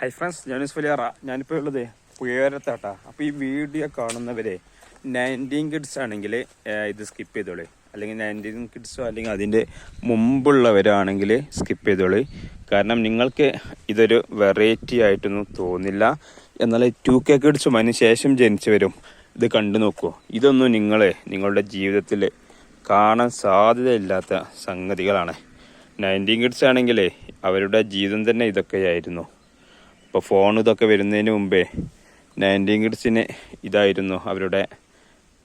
Hi friends ഞാൻ ഫലിയാറ ഞാനിപ്പോൾ ഉള്ളത് പുയരത്താട്ടാ അപ്പോൾ ഈ വീഡിയോ കാണുന്നവരെ നയന്റീൻ കിഡ്സ് ആണെങ്കിൽ ഇത് സ്കിപ്പ് ചെയ്തോളി. അല്ലെങ്കിൽ നയന്റീൻ കിഡ്സോ അല്ലെങ്കിൽ അതിന്റെ മുമ്പുള്ളവരാണെങ്കിൽ സ്കിപ്പ് ചെയ്തോളി. കാരണം നിങ്ങൾക്ക് ഇതൊരു വെറൈറ്റി ആയിട്ടൊന്നും തോന്നില്ല. എന്നാൽ ടു കെ കിഡ്സും അതിന് ശേഷം ജനിച്ചവരും ഇത് കണ്ടു നോക്കുമോ ഇതൊന്നും നിങ്ങൾ നിങ്ങളുടെ ജീവിതത്തിൽ കാണാൻ സാധ്യതയില്ലാത്ത സംഗതികളാണ്. നയന്റീൻ കിഡ്സ് ആണെങ്കിൽ അവരുടെ ജീവിതം തന്നെ ഇതൊക്കെയായിരുന്നു. ഇപ്പോൾ ഫോൺ ഇതൊക്കെ വരുന്നതിന് മുമ്പേ നയന്റീൻ കിഡ്സിന് ഇതായിരുന്നു അവരുടെ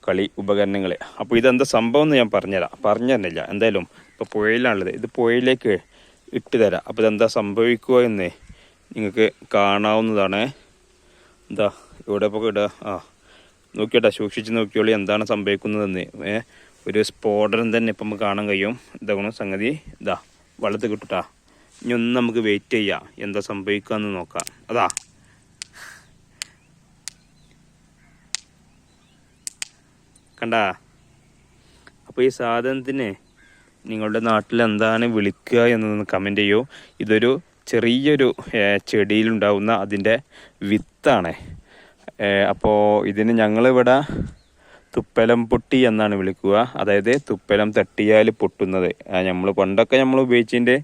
കളി ഉപകരണങ്ങൾ. അപ്പോൾ ഇതെന്താ സംഭവം എന്ന് ഞാൻ പറഞ്ഞുതരാം. പറഞ്ഞു തന്നില്ല എന്തായാലും ഇപ്പോൾ പുഴയിലാണുള്ളത്. ഇത് പുഴയിലേക്ക് ഇട്ട് തരാം. അപ്പോൾ ഇതെന്താ സംഭവിക്കുക എന്ന് നിങ്ങൾക്ക് കാണാവുന്നതാണ്. എന്താ ഇവിടെ ഇപ്പോൾ ഇടുക ആ നോക്കിയിട്ടാ സൂക്ഷിച്ച് നോക്കിയോളി എന്താണ് സംഭവിക്കുന്നതെന്ന്. ഒരു സ്ഫോടനം തന്നെ ഇപ്പം കാണാൻ കഴിയും. ഇതാകണം സംഗതി ഇതാ വെള്ളത്തിൽ കിട്ടുട്ടാ. ഇനി ഒന്ന് നമുക്ക് വെയിറ്റ് ചെയ്യാം. എന്താ സംഭവിക്കാന്ന് നോക്കാം. അതാ. കണ്ട? അപ്പോൾ ഈ സാധനത്തിന് നിങ്ങളുടെ നാട്ടിൽ എന്താണ് വിളിക്കുക എന്നൊന്ന് കമന്റ് ചെയ്യൂ. ഇതൊരു ചെറിയൊരു ചെടിയിലുണ്ടാവുന്ന അതിന്റെ വിത്താണ്. അപ്പോൾ ഇതിന് ഞങ്ങളിവിടെ തുപ്പലം പൊട്ടി എന്നാണ് വിളിക്കുക. അതായത് തുപ്പലം തട്ടിയാൽ പൊട്ടുന്നത്. നമ്മൾ പണ്ടൊക്കെ നമ്മൾ ഉപയോഗിച്ചതിന്റെ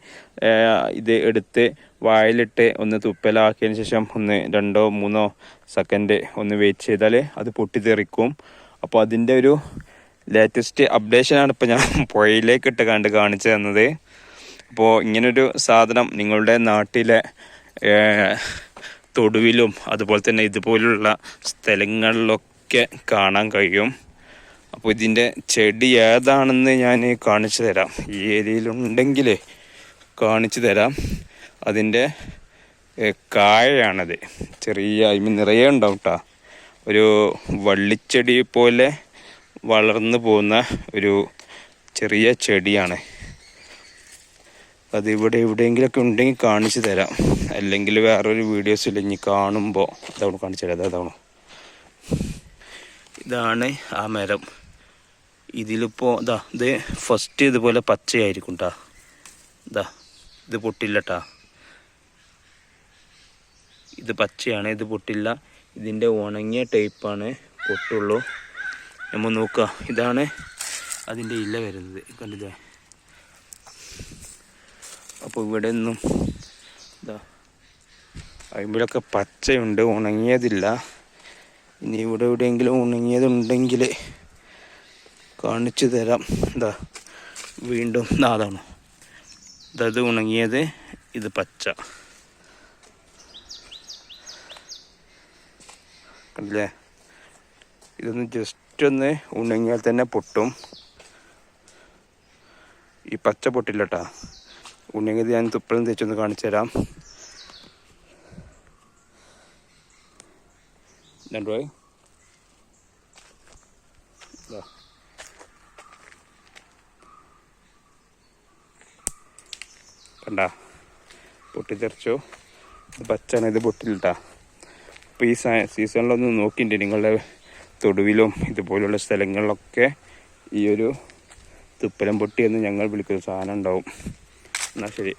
ഇത് എടുത്ത് വായിലിട്ട് ഒന്ന് തുപ്പലാക്കിയതിന് ശേഷം ഒന്ന് രണ്ടോ മൂന്നോ സെക്കൻഡ് ഒന്ന് വെയിറ്റ് ചെയ്താൽ അത് പൊട്ടിത്തെറിക്കും. അപ്പോൾ അതിന്റെ ഒരു ലേറ്റസ്റ്റ് അപ്ഡേഷനാണ് ഇപ്പോൾ ഞാൻ പുഴയിലേക്ക് ഇട്ട് കണ്ട് കാണിച്ചു തന്നത്. അപ്പോൾ ഇങ്ങനൊരു സാധനം നിങ്ങളുടെ നാട്ടിലെ തൊടുവിലും അതുപോലെ തന്നെ ഇതുപോലുള്ള സ്ഥലങ്ങളിലൊക്കെ കാണാൻ കഴിയും. അപ്പോൾ ഇതിന്റെ ചെടി ഏതാണെന്ന് ഞാൻ കാണിച്ചു തരാം. ഈ ഏരിയയിലുണ്ടെങ്കിൽ കാണിച്ചു തരാം. അതിന്റെ കായയാണത്. ചെറിയ അതിന് നിറയെ ഉണ്ടാവും കേട്ടോ ഒരു വള്ളിച്ചെടി പോലെ വളർന്നു പോകുന്ന ഒരു ചെറിയ ചെടിയാണ്. അത് ഇവിടെ എവിടെയെങ്കിലുമൊക്കെ ഉണ്ടെങ്കിൽ കാണിച്ചു തരാം. അല്ലെങ്കിൽ വേറൊരു വീഡിയോസിൽ ഇനി കാണുമ്പോൾ അതാണ് കാണിച്ചു തരാം. അതാണ് ഇതാണ് ആ മരം. ഇതിലിപ്പോൾ ഇതാ ഇത് ഫസ്റ്റ് ഇതുപോലെ പച്ചയായിരിക്കും കേട്ടാ ഇതാ ഇത് പൊട്ടില്ല പൊട്ടില്ലട്ടാ. ഇത് പച്ചയാണ് ഇത് പൊട്ടില്ല. ഇതിന്റെ ഉണങ്ങിയ ടൈപ്പാണ് പൊട്ടുള്ളൂ. നമ്മൾ നോക്കുക ഇതാണ് അതിന്റെ ഇല വരുന്നത്. കണ്ടില്ലേ അപ്പോൾ ഇവിടെ നിന്നും ഇതാ അതിലൊക്കെ പച്ചയുണ്ട് ഉണങ്ങിയതില്ല. ഇനി ഇവിടെ എവിടെയെങ്കിലും ഉണങ്ങിയതുണ്ടെങ്കിൽ കാണിച്ചു തരാം. എന്താ വീണ്ടും അതാണ്. ഇതത് ഉണങ്ങിയത് ഇത് പച്ച. കണ്ടില്ലേ? ഇതൊന്ന് ജസ്റ്റ് ഒന്ന് ഉണങ്ങിയാൽ തന്നെ പൊട്ടും. ഈ പച്ച പൊട്ടില്ല കേട്ടാ ഉണങ്ങിയത് ഞാൻ തുപ്പലും തേച്ചൊന്ന് കാണിച്ചു തരാം. രണ്ടു കണ്ട പൊട്ടിത്തെറിച്ചു പച്ചാണ് ഇത് പൊട്ടില്ലട്ടാ അപ്പോൾ ഈ സീസണിലൊന്ന് നോക്കിയിട്ട് നിങ്ങളുടെ തൊടുവിലും ഇതുപോലുള്ള സ്ഥലങ്ങളിലൊക്കെ ഈ ഒരു തുപ്പലം പൊട്ടി എന്ന് ഞങ്ങൾ വിളിക്കുന്ന സാധനം ഉണ്ടാവും. എന്നാൽ ശരി.